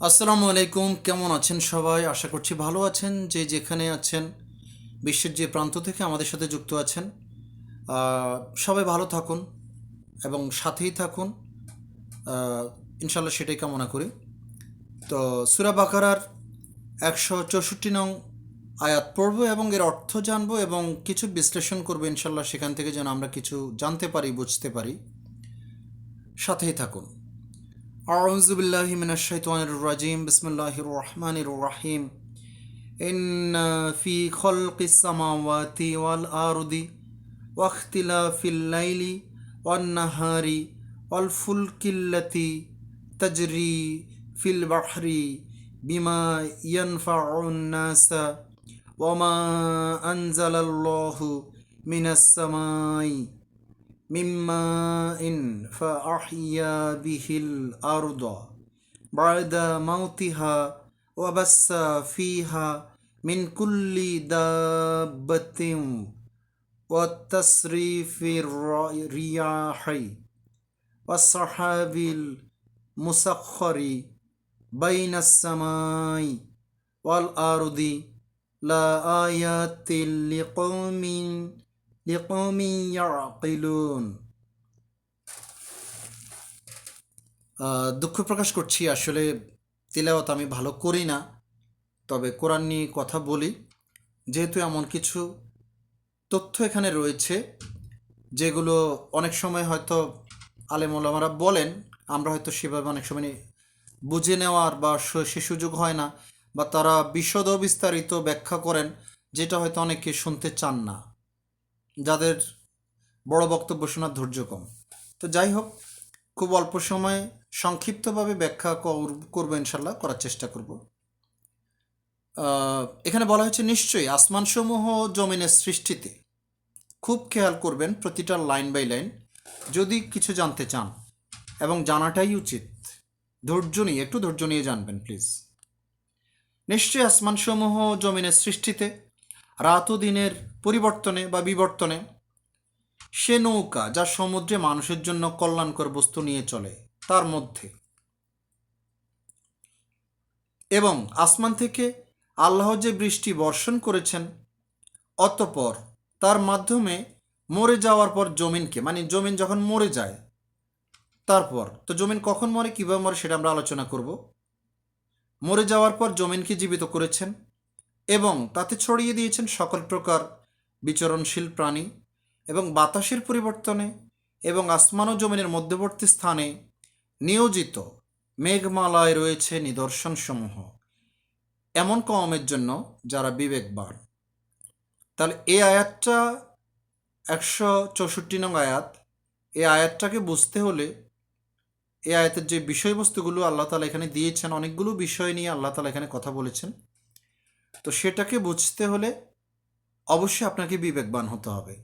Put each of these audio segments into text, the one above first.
আসসালামু আলাইকুম, কেমন আছেন সবাই? আশা করছি ভালো আছেন। যে যেখানে আছেন, বিশ্বের যে প্রান্ত থেকে আমাদের সাথে যুক্ত আছেন সবাই ভালো থাকুন এবং সাথেই থাকুন। ইনশাল্লাহ সেটাই কামনা করি। তো সুরা বাকারার একশো চৌষট্টি নং আয়াত পড়ব এবং এর অর্থ জানব এবং কিছু বিশ্লেষণ করব ইনশাল্লাহ সেখান থেকে যেন আমরা কিছু জানতে পারি, বুঝতে পারি। সাথেই থাকুন। أعوذ بالله من الشيطان الرجيم. بسم الله الرحمن الرحيم. إن في خلق السماوات والأرض واختلاف الليل والنهار والفلك التي تجري في البحر بما ينفع الناس وما أنزل الله من السماء. من ماء فأحيا به الأرض بعد موتها وبث فيها من كل دابة والتصريف الرياح والسحاب المسخر بين السماء والأرض. لآيات لقوم لقوم يعقلون আহ, দুঃখ প্রকাশ করছি আসলে তিলাওয়াত আমি ভালো করি না তবে কোরআন নিয়ে কথা বলি যেহেতু এমন কিছু তথ্য এখানে রয়েছে যেগুলো অনেক সময় হয়তো আলেম ওলামারা বলেন আমরা হয়তো সেভাবে অনেক সময় বুঝে নেওয়ার বা স- সে সুযোগ হয় না বা তারা বিশদ বিস্তারিত ব্যাখ্যা করেন যেটা হয়তো অনেকে শুনতে চান না যাদের বড় বক্তব্য শোনার ধৈর্য কম। তো যাই হোক, খুব অল্প সময়ে সংক্ষিপ্তভাবে ব্যাখ্যা কর- করব ইনশাল্লাহ করার চেষ্টা করব। এখানে বলা হয়েছে, নিশ্চয়ই আসমানসমূহ জমিনের সৃষ্টিতে খুব খেয়াল করবেন প্রতিটা লাইন বাই লাইন, যদি কিছু জানতে চান এবং জানাটাই উচিত, ধৈর্য নিয়ে, একটু ধৈর্য নিয়ে জানবেন, প্লিজ। নিশ্চয়ই আসমানসমূহ জমিনের সৃষ্টিতে রাত দিনের পরিবর্তনে বা বিবর্তনে সে নৌকা যা সমুদ্রে মানুষের জন্য কল্যাণকর বস্তু নিয়ে চলে, তার মধ্যে। এবং আসমান থেকে আল্লাহ যে বৃষ্টি বর্ষণ করেছেন, অতপর তার মাধ্যমে মরে যাওয়ার পর জমিনকে মানে জমিন যখন মরে যায়, তারপর, তো জমিন কখন মরে, কীভাবে মরে সেটা আমরা আলোচনা করব। মরে যাওয়ার পর জমিনকে জীবিত করেছেন এবং তাতে ছড়িয়ে দিয়েছেন সকল প্রকার বিচরণশীল প্রাণী এবং বাতাসের পরিবর্তনে এবং আসমান ও জমিনের মধ্যবর্তী স্থানে নিয়োজিত মেঘমালায় রয়েছে নিদর্শনসমূহ। এমন কমের জন্য যারা বিবেকবান। তাহলে এই আয়াতটা একশো চৌষট্টি নং আয়াত এই আয়াতটাকে বুঝতে হলে এই আয়াতের যে বিষয়বস্তুগুলো আল্লাহ তালা এখানে দিয়েছেন, অনেকগুলো বিষয় নিয়ে আল্লাহ তালা এখানে কথা বলেছেন। তো সেটাকে বুঝতে হলে অবশ্যই আপনাকে বিবেকবান হতে হবে।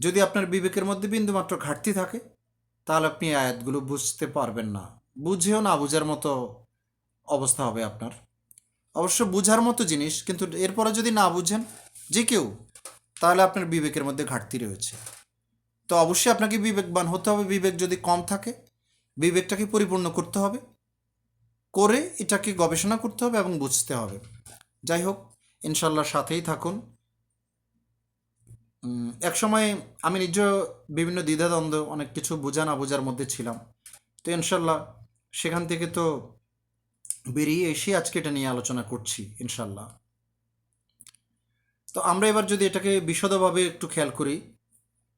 যদি আপনার বিবেকের মধ্যে বিন্দুমাত্র ঘাটতি থাকে, তাহলে আপনি আয়াতগুলো বুঝতে পারবেন না। বুঝেও না বুঝার মতো অবস্থা হবে আপনার। অবশ্য বুঝার মতো জিনিস, কিন্তু এরপরে যদি না বুঝেন, যে কেউ, তাহলে আপনার বিবেকের মধ্যে ঘাটতি রয়েছে। তো অবশ্যই আপনাকে বিবেকবান হতে হবে। বিবেক যদি কম থাকে, বিবেকটাকে পরিপূর্ণ করতে হবে, করে এটাকে গবেষণা করতে হবে এবং বুঝতে হবে। যাই হোক ইনশাল্লাহ সাথেই থাকুন। এক সময় আমি নিজ বিভিন্ন দ্বিধাদ্বন্দ্ব, অনেক কিছু বোঝা না বোঝার মধ্যে ছিলাম। তো ইনশাল্লাহ সেখান থেকে তো বেরিয়ে এসে আজকে এটা নিয়ে আলোচনা করছি ইনশাল্লাহ তো আমরা এবার যদি এটাকে বিশদভাবে একটু খেয়াল করি,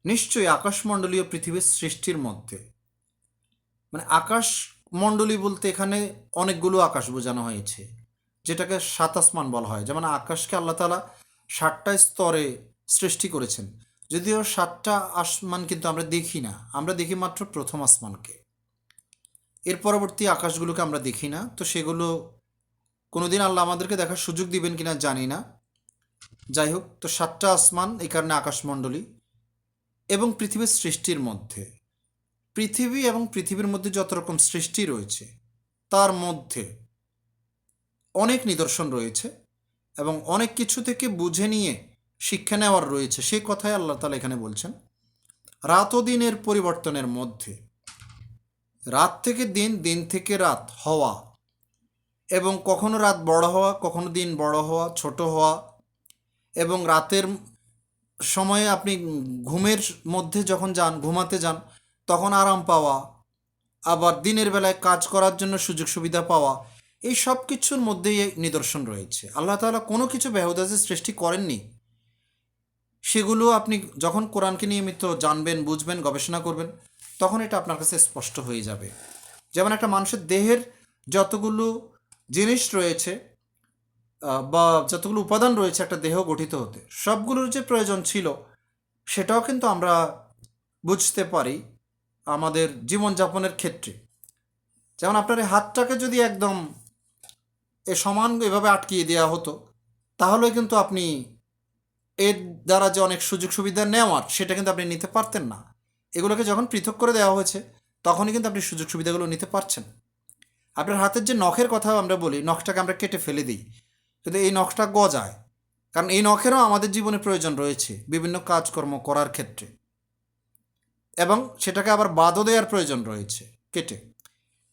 নিশ্চয়ই আকাশমণ্ডলীয় পৃথিবীর সৃষ্টির মধ্যে মানে আকাশ মণ্ডলী বলতে এখানে অনেকগুলো আকাশ বোঝানো হয়েছে। যেটাকে সাত আসমান বলা হয়। যেমন আকাশকে আল্লাহ তালা সাতটা স্তরে সৃষ্টি করেছেন। যদিও সাতটা আসমান কিন্তু আমরা দেখি না। আমরা দেখি মাত্র প্রথম আসমানকে। এর পরবর্তী আকাশগুলোকে আমরা দেখি না। তো সেগুলো কোনোদিন আল্লাহ আমাদেরকে দেখার সুযোগ দিবেন কিনা জানি না। যাই হোক, তো সাতটা আসমান এই কারণে আকাশমণ্ডলী এবং পৃথিবীর সৃষ্টির মধ্যে। পৃথিবী এবং পৃথিবীর মধ্যে যত রকম সৃষ্টি রয়েছে, তার মধ্যে অনেক নিদর্শন রয়েছে এবং অনেক কিছু থেকে বুঝে নিয়ে শিক্ষা নেওয়ার রয়েছে। সেই কথাই আল্লাহ তালা এখানে বলছেন রাত ও দিনের পরিবর্তনের মধ্যে। রাত থেকে দিন দিন থেকে রাত হওয়া এবং কখনো রাত বড় হওয়া, কখনো দিন বড় হওয়া, ছোট হওয়া এবং রাতের সময়ে আপনি ঘুমের মধ্যে যখন যান, ঘুমাতে যান, তখন আরাম পাওয়া, আবার দিনের বেলায় কাজ করার জন্য সুযোগ সুবিধা পাওয়া এই সব কিছুর মধ্যেই নিদর্শন রয়েছে। আল্লাহ তালা কোনো কিছু বেহুদাজের সৃষ্টি করেননি। সেগুলো আপনি যখন কোরআনকে নিয়মিত জানবেন, বুঝবেন, গবেষণা করবেন, তখন এটা আপনার কাছে স্পষ্ট হয়ে যাবে। যেমন একটা মানুষের দেহের যতগুলো জিনিস রয়েছে বা যতগুলো উপাদান রয়েছে একটা দেহ গঠিত হতে, সবগুলোর যে প্রয়োজন ছিল, সেটাও কিন্তু আমরা বুঝতে পারি আমাদের জীবনযাপনের ক্ষেত্রে। যেমন আপনার হাতটাকে যদি একদম এ সমান এভাবে আটকিয়ে দেওয়া হতো। তাহলে কিন্তু আপনি এর দ্বারা যে অনেক সুযোগ সুবিধা নেওয়ার, সেটা কিন্তু আপনি নিতে পারতেন না। এগুলোকে যখন পৃথক করে দেওয়া হয়েছে, তখনই কিন্তু আপনি সুযোগ সুবিধাগুলো নিতে পারছেন। আপনার হাতের যে নখের কথা আমরা বলি, নখটাকে আমরা কেটে ফেলে দিই। কিন্তু এই নখটা গজায়, কারণ এই নখেরও আমাদের জীবনে প্রয়োজন রয়েছে বিভিন্ন কাজকর্ম করার ক্ষেত্রে। এবং সেটাকে আবার বাদও দেওয়ার প্রয়োজন রয়েছে, কেটে।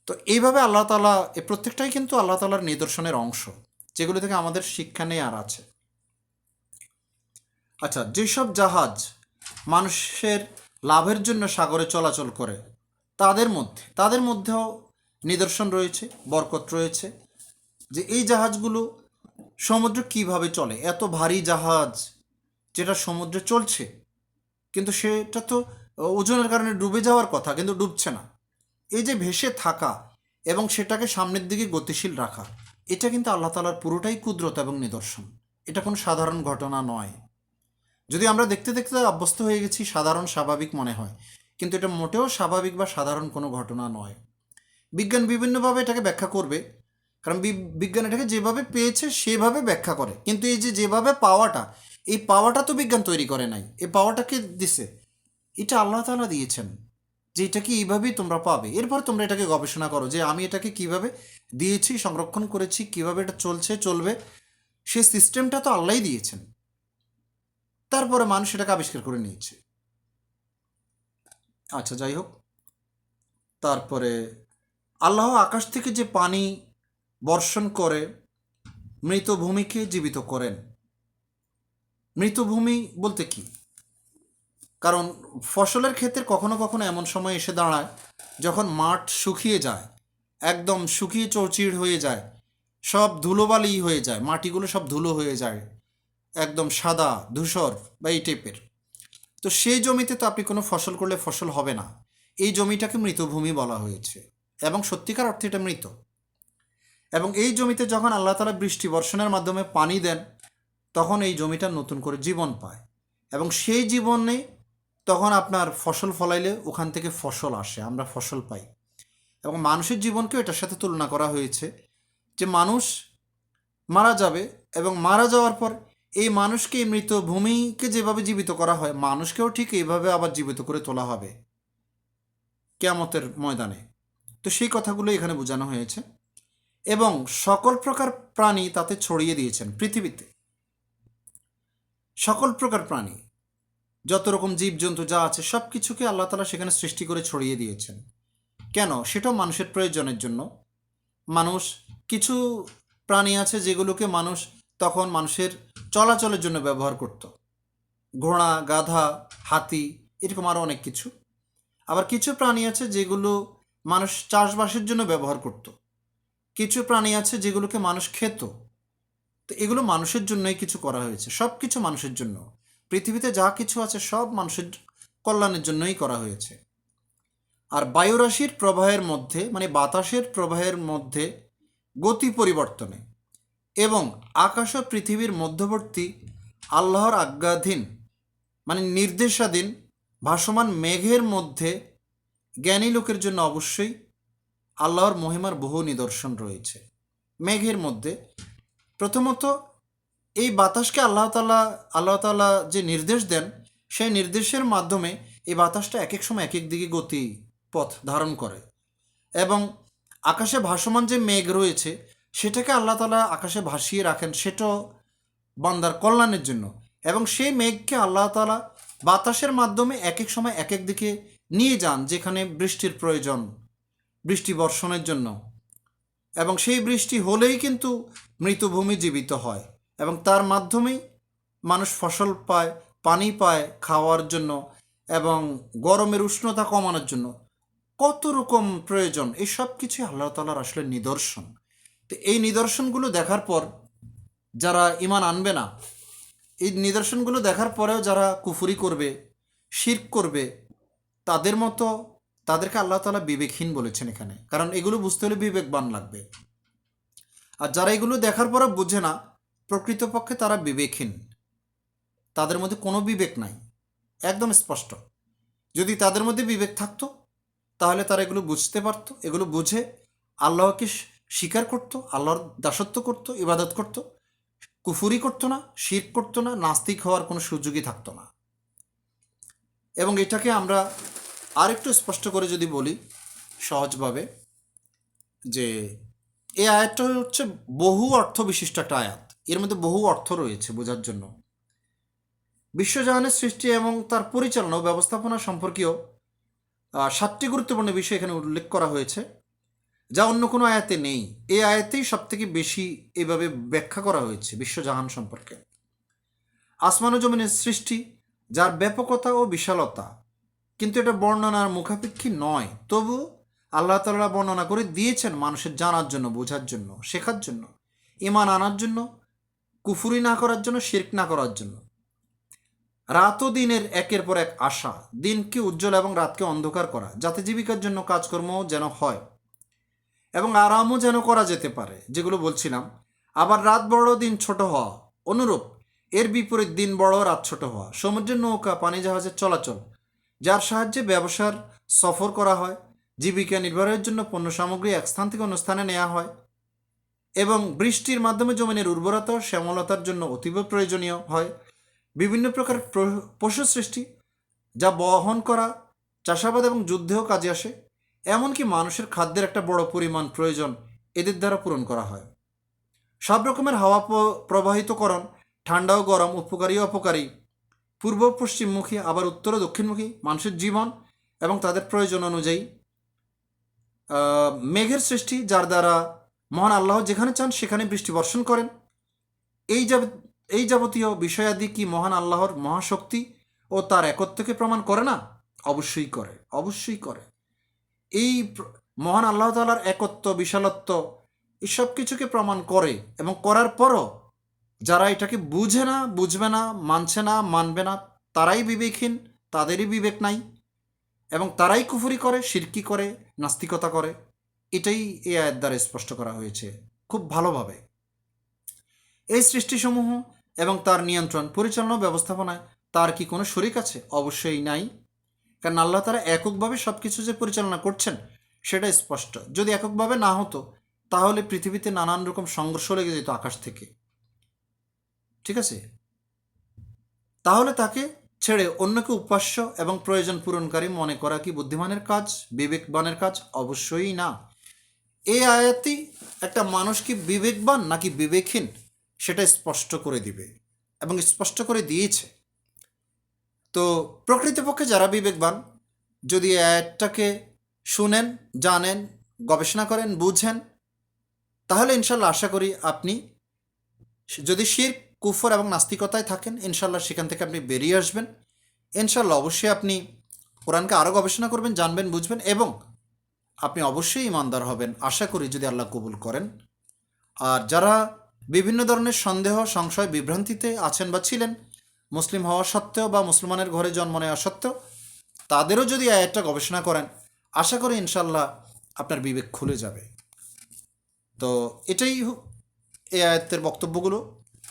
তো এইভাবে আল্লাহ তালা এই প্রত্যেকটাই কিন্তু আল্লাহ তালার নিদর্শনের অংশ, যেগুলো থেকে আমাদের শিক্ষা নেই আর আছে। আচ্ছা যেসব জাহাজ মানুষের লাভের জন্য সাগরে চলাচল করে, তাদের মধ্যে, তাদের মধ্যেও নিদর্শন রয়েছে, বরকত রয়েছে, যে এই জাহাজগুলো সমুদ্রে কীভাবে চলে? এত ভারী জাহাজ যেটা সমুদ্রে চলছে, কিন্তু সেটা তো ওজনের কারণে ডুবে যাওয়ার কথা, কিন্তু ডুবছে না। এই যে ভেসে থাকা এবং সেটাকে সামনের দিকে গতিশীল রাখা, এটা কিন্তু আল্লাহ তালার পুরোটাই কুদরত এবং নিদর্শন। এটা কোনো সাধারণ ঘটনা নয়। যদি আমরা দেখতে দেখতে অভ্যস্ত হয়ে গেছি, সাধারণ স্বাভাবিক মনে হয়, কিন্তু এটা মোটেও স্বাভাবিক বা সাধারণ কোনো ঘটনা নয়। বিজ্ঞান বিভিন্নভাবে এটাকে ব্যাখ্যা করবে, কারণ বিজ্ঞান এটাকে যেভাবে পেয়েছে, সেভাবে ব্যাখ্যা করে। কিন্তু এই যে যেভাবে পাওয়াটা, এই পাওয়াটা তো বিজ্ঞান তৈরি করে নাই, এই পাওয়াটাকে দিছে, এটা আল্লাহ তাআলা দিয়েছেন। যে এটাকে এইভাবেই তোমরা পাবে? এরপর তোমরা এটাকে গবেষণা করো যে আমি এটাকে কীভাবে দিয়েছি, সংরক্ষণ করেছি, কীভাবে এটা চলছে, চলবে। সেই সিস্টেমটা তো আল্লাহই দিয়েছেন। তারপরে মানুষ এটাকে আবিষ্কার করে নিয়েছে। আচ্ছা যাই হোক। তারপরে আল্লাহ আকাশ থেকে যে পানি বর্ষণ করে, মৃত ভূমিকে জীবিত করেন। মৃতভূমি বলতে কি? কারণ ফসলের ক্ষেত্রে কখনো কখনো এমন সময় এসে দাঁড়ায় যখন মাঠ শুকিয়ে যায়, একদম শুকিয়ে চৌচিড় হয়ে যায়, সব ধুলোবালি হয়ে যায়, মাটিগুলো সব ধুলো হয়ে যায়, একদম সাদা, ধূসর বা এই টাইপের তো সেই জমিতে তো আপনি কোনো ফসল করলে ফসল হবে না। এই জমিটাকে মৃতভূমি বলা হয়েছে এবং সত্যিকার অর্থে এটা মৃত। এবং এই জমিতে যখন আল্লাহ তালা বৃষ্টি বর্ষণের মাধ্যমে পানি দেন, তখন এই জমিটা নতুন করে জীবন পায়। এবং সেই জীবনে তখন আপনার ফসল ফলাইলে ওখান থেকে ফসল আসে, আমরা ফসল পাই। এবং মানুষের জীবনকেও এটার সাথে তুলনা করা হয়েছে যে মানুষ মারা যাবে এবং মারা যাওয়ার পর এই মানুষকে মৃত ভূমিকে যেভাবে জীবিত করা হয়, মানুষকেও ঠিক এইভাবে আবার জীবিত করে তোলা হবে কেয়ামতের ময়দানে। তো সেই কথাগুলো এখানে বোঝানো হয়েছে। এবং সকল প্রকার প্রাণী তাতে ছড়িয়ে দিয়েছেন পৃথিবীতে। সকল প্রকার প্রাণী। যত রকম জীবজন্তু যা আছে সব কিছুকে আল্লাহ তালা সেখানে সৃষ্টি করে ছড়িয়ে দিয়েছেন। কেন? সেটাও মানুষের প্রয়োজনের জন্য। মানুষ, কিছু প্রাণী আছে যেগুলোকে মানুষ তখন মানুষের চলাচলের জন্য ব্যবহার করত। ঘোড়া, গাধা, হাতি, এরকম আরও অনেক কিছু। আবার কিছু প্রাণী আছে যেগুলো মানুষ চাষবাসের জন্য ব্যবহার করত। কিছু প্রাণী আছে যেগুলোকে মানুষ খেত। তো এগুলো মানুষের জন্যই কিছু করা হয়েছে। সব কিছু মানুষের জন্য। পৃথিবীতে যা কিছু আছে সব মানুষের কল্যাণের জন্যই করা হয়েছে। আর বায়ুরাশির প্রবাহের মধ্যে মানে বাতাসের প্রবাহের মধ্যে গতি পরিবর্তনে এবং আকাশ ও পৃথিবীর মধ্যবর্তী আল্লাহর আজ্ঞাধীন মানে নির্দেশাধীন, ভাসমান মেঘের মধ্যে জ্ঞানী লোকের জন্য অবশ্যই আল্লাহর মহিমার বহু নিদর্শন রয়েছে। মেঘের মধ্যে প্রথমত এই বাতাসকে আল্লাহ তালা আল্লাহ তালা যে নির্দেশ দেন, সেই নির্দেশের মাধ্যমে এই বাতাসটা এক এক সময় এক এক দিকে গতি পথ ধারণ করে। এবং আকাশে ভাসমান যে মেঘ রয়েছে, সেটাকে আল্লাহ তালা আকাশে ভাসিয়ে রাখেন, সেটাও বান্দার কল্যাণের জন্য। এবং সেই মেঘকে আল্লাহ তালা বাতাসের মাধ্যমে এক এক সময় এক এক দিকে নিয়ে যান, যেখানে বৃষ্টির প্রয়োজন, বৃষ্টি বর্ষণের জন্য। এবং সেই বৃষ্টি হলেই কিন্তু মৃতভূমি জীবিত হয়। এবং তার মাধ্যমেই মানুষ ফসল পায়, পানি পায় খাওয়ার জন্য এবং গরমের উষ্ণতা কমানোর জন্য। কত রকম প্রয়োজন? এই সব কিছুই আল্লাহ তালার আসলে নিদর্শন। তো এই নিদর্শনগুলো দেখার পর যারা ইমান আনবে না, এই নিদর্শনগুলো দেখার পরেও যারা কুফুরি করবে শির করবে, তাদের মতো তাদেরকে আল্লাহ তালা বিবেকহীন বলেছেন এখানে। কারণ এগুলো বুঝতে হলে বিবেকবান লাগবে। আর যারা এগুলো দেখার পরে বুঝে না প্রকৃতপক্ষে তারা বিবেকহীন। তাদের মধ্যে কোনো বিবেক নাই। একদম স্পষ্ট। যদি তাদের মধ্যে বিবেক থাকতো, তাহলে তারা এগুলো বুঝতে পারতো, এগুলো বুঝে আল্লাহকে স্বীকার করতো, আল্লাহর দাসত্ব করতো, ইবাদত করতো। কুফুরি করতো না শির করতো না, নাস্তিক হওয়ার কোনো সুযোগই থাকতো না। এবং এটাকে আমরা আরেকটু স্পষ্ট করে যদি বলি সহজভাবে যে এই আয়াতটা হচ্ছে বহু অর্থ বিশিষ্ট একটা আয়াত। এর মধ্যে বহু অর্থ রয়েছে বোঝার জন্য। বিশ্বজাহানের সৃষ্টি এবং তার পরিচালনা ও ব্যবস্থাপনা সম্পর্কীয় সাতটি গুরুত্বপূর্ণ বিষয় এখানে উল্লেখ করা হয়েছে, যা অন্য কোনো আয়াতে নেই। এই আয়াতেই সব থেকে বেশি এভাবে ব্যাখ্যা করা হয়েছে বিশ্বজাহান সম্পর্কে। আসমান ও জমিনের সৃষ্টি, যার ব্যাপকতা ও বিশালতা। কিন্তু এটা বর্ণনার মুখাপেক্ষী নয়। তবু আল্লাহ তালা বর্ণনা করে দিয়েছেন মানুষের জানার জন্য, বোঝার জন্য, শেখার জন্য ইমান আনার জন্য কুফুরি না করার জন্য, শির্ক না করার জন্য। রাত ও দিনের একের পর এক আশা। দিনকে উজ্জ্বল এবং রাতকে অন্ধকার করা। যাতে জীবিকার জন্য কাজকর্ম যেন হয় এবং আরামও যেন করা যেতে পারে, যেগুলো বলছিলাম। আবার রাত বড়, দিন ছোট হওয়া। অনুরূপ, এর বিপরীত দিন বড়, রাত ছোট হওয়া। সমুদ্রের নৌকা, পানি জাহাজের চলাচল। যার সাহায্যে ব্যবসার সফর করা হয়। জীবিকা নির্বাহের জন্য পণ্য সামগ্রী এক স্থান থেকে অন্য স্থানে নেওয়া হয়। এবং বৃষ্টির মাধ্যমে জমিনের উর্বরতা, শ্যামলতার জন্য অতীব প্রয়োজনীয় হয়। বিভিন্ন প্রকার প্র- পশু সৃষ্টি যা বহন করা, চাষাবাদ এবং যুদ্ধেও কাজে আসে। এমনকি মানুষের খাদ্যের একটা বড় পরিমাণ প্রয়োজন এদের দ্বারা পূরণ করা হয়। সব রকমের হাওয়া প্রবাহিতকরণ, ঠান্ডা ও গরম, উপকারী অপকারী। পূর্ব পশ্চিমমুখী, আবার উত্তর ও দক্ষিণমুখী মানুষের জীবন এবং তাদের প্রয়োজন অনুযায়ী মেঘের সৃষ্টি, যার দ্বারা মহান আল্লাহ যেখানে চান সেখানে বৃষ্টি বর্ষণ করেন। এই যাব, এই যাবতীয় বিষয়াদি কি মহান আল্লাহর মহাশক্তি ও তার একত্বকে প্রমাণ করে না? অবশ্যই করে অবশ্যই করে। এই মহান আল্লাহ তালার একত্ব, বিশালত্ব এসব কিছুকে প্রমাণ করে এবং করার পরও যারা এটাকে বুঝে না, বুঝবে না, মানছে না, মানবে না, তারাই বিবেকহীন, তাদেরই বিবেক নাই এবং তারাই কুফুরি করে শিরকি করে, নাস্তিকতা করে। এটাই এই আয়ের দ্বারা স্পষ্ট করা হয়েছে, খুব ভালোভাবে। এই সৃষ্টিসমূহ এবং তার নিয়ন্ত্রণ, পরিচালনা ব্যবস্থাপনায় তার কি কোনো শরিক আছে? অবশ্যই নাই। কারণ আল্লাহ তারা এককভাবে সব কিছু যে পরিচালনা করছেন, সেটা স্পষ্ট। যদি এককভাবে না হতো, তাহলে পৃথিবীতে নানান রকম সংঘর্ষ লেগে যেত আকাশ থেকে। ঠিক আছে? তাহলে তাকে ছেড়ে অন্যকে উপাস্য এবং প্রয়োজন পূরণকারী মনে করা কি বুদ্ধিমানের কাজ, বিবেকবানের কাজ? অবশ্যই না। এই আয়াতই একটা মানুষ কি বিবেকবান নাকি বিবেকহীন সেটা স্পষ্ট করে দিবে এবং স্পষ্ট করে দিয়েছে। তো প্রকৃতপক্ষে যারা বিবেকবান, যদি এই আয়াতটাকে শুনেন, জানেন, গবেষণা করেন, বুঝেন, তাহলে ইনশাল্লাহ আশা করি আপনি যদি শির, কুফর এবং নাস্তিকতায় থাকেন, ইনশাল্লাহ সেখান থেকে আপনি বেরিয়ে আসবেন। ইনশাল্লাহ অবশ্যই আপনি কোরআনকে আরও গবেষণা করবেন, জানবেন, বুঝবেন এবং আপনি অবশ্যই ইমানদার হবেন, আশা করি যদি আল্লাহ কবুল করেন। আর যারা বিভিন্ন ধরনের সন্দেহ, সংশয়, বিভ্রান্তিতে আছেন বা ছিলেন, মুসলিম হওয়া সত্ত্বেও বা মুসলমানের ঘরে জন্ম নেওয়া সত্ত্বেও, তাদেরও যদি আয়াতটা গবেষণা করেন, আশা করি ইনশাল্লাহ আপনার বিবেক খুলে যাবে। তো এটাই এই আয়াতের বক্তব্যগুলো,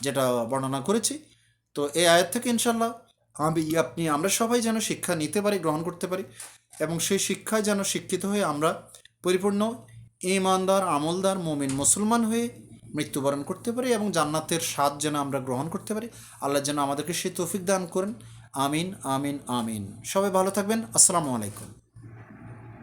যেটা বর্ণনা করেছি। তো এই আয়াত থেকে ইনশাল্লাহ আমি আপনি, আমরা সবাই যেন শিক্ষা নিতে পারি, গ্রহণ করতে পারি এবং সেই শিক্ষায় যেন শিক্ষিত হয়ে আমরা পরিপূর্ণ, ইমানদার, আমলদার, মোমিন, মুসলমান হয়ে মৃত্যুবরণ করতে পারি এবং জান্নাতের স্বাদ যেন আমরা গ্রহণ করতে পারি। আল্লাহ যেন আমাদেরকে সেই তৌফিক দান করেন। আমিন আমিন আমিন। সবাই ভালো থাকবেন। আসসালামু আলাইকুম।